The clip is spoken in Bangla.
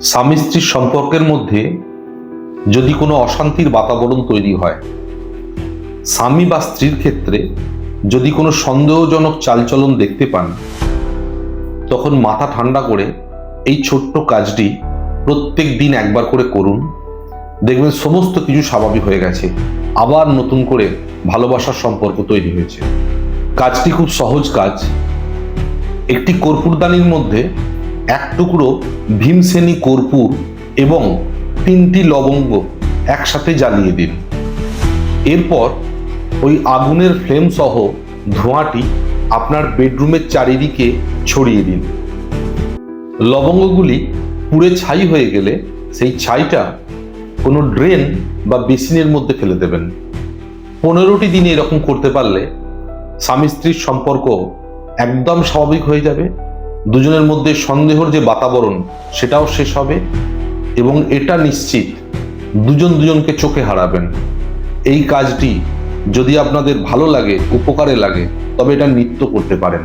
স্বামী স্ত্রীর সম্পর্কের মধ্যে যদি কোনো অশান্তির বাতাবরণ তৈরি হয়, স্বামী বা স্ত্রীর ক্ষেত্রে যদি কোনো সন্দেহজনক চালচলন দেখতে পান, তখন মাথা ঠান্ডা করে এই ছোট্ট কাজটি প্রত্যেক দিন একবার করে করুন। দেখবেন সমস্ত কিছু স্বাভাবিক হয়ে গেছে। আবার নতুন করে ভালোবাসার সম্পর্ক তৈরি হয়েছে। কাজটি খুব সহজ কাজ। একটি কর্পূরদানির মধ্যে এক টুকরো ভীমসেনী কর্পূর এবং তিনটি লবঙ্গ একসাথে জ্বালিয়ে দিন। এরপর ওই আগুনের ফ্লেম সহ ধোঁয়াটি আপনার বেডরুমের চারিদিকে ছড়িয়ে দিন। লবঙ্গগুলি পুড়ে ছাই হয়ে গেলে সেই ছাইটা কোনো ড্রেন বা বেসিনের মধ্যে ফেলে দেবেন। পনেরোটি দিনে এরকম করতে পারলে স্বামী স্ত্রীর সম্পর্ক একদম স্বাভাবিক হয়ে যাবে। দুজনের মধ্যে সন্দেহর যে বাতাবরণ, সেটাও শেষ হবে এবং এটা নিশ্চিত, দুজন দুজনকে চোখে হারাবেন। এই কাজটি যদি আপনাদের ভালো লাগে, উপকারে লাগে, তবে এটা নিত্য করতে পারেন।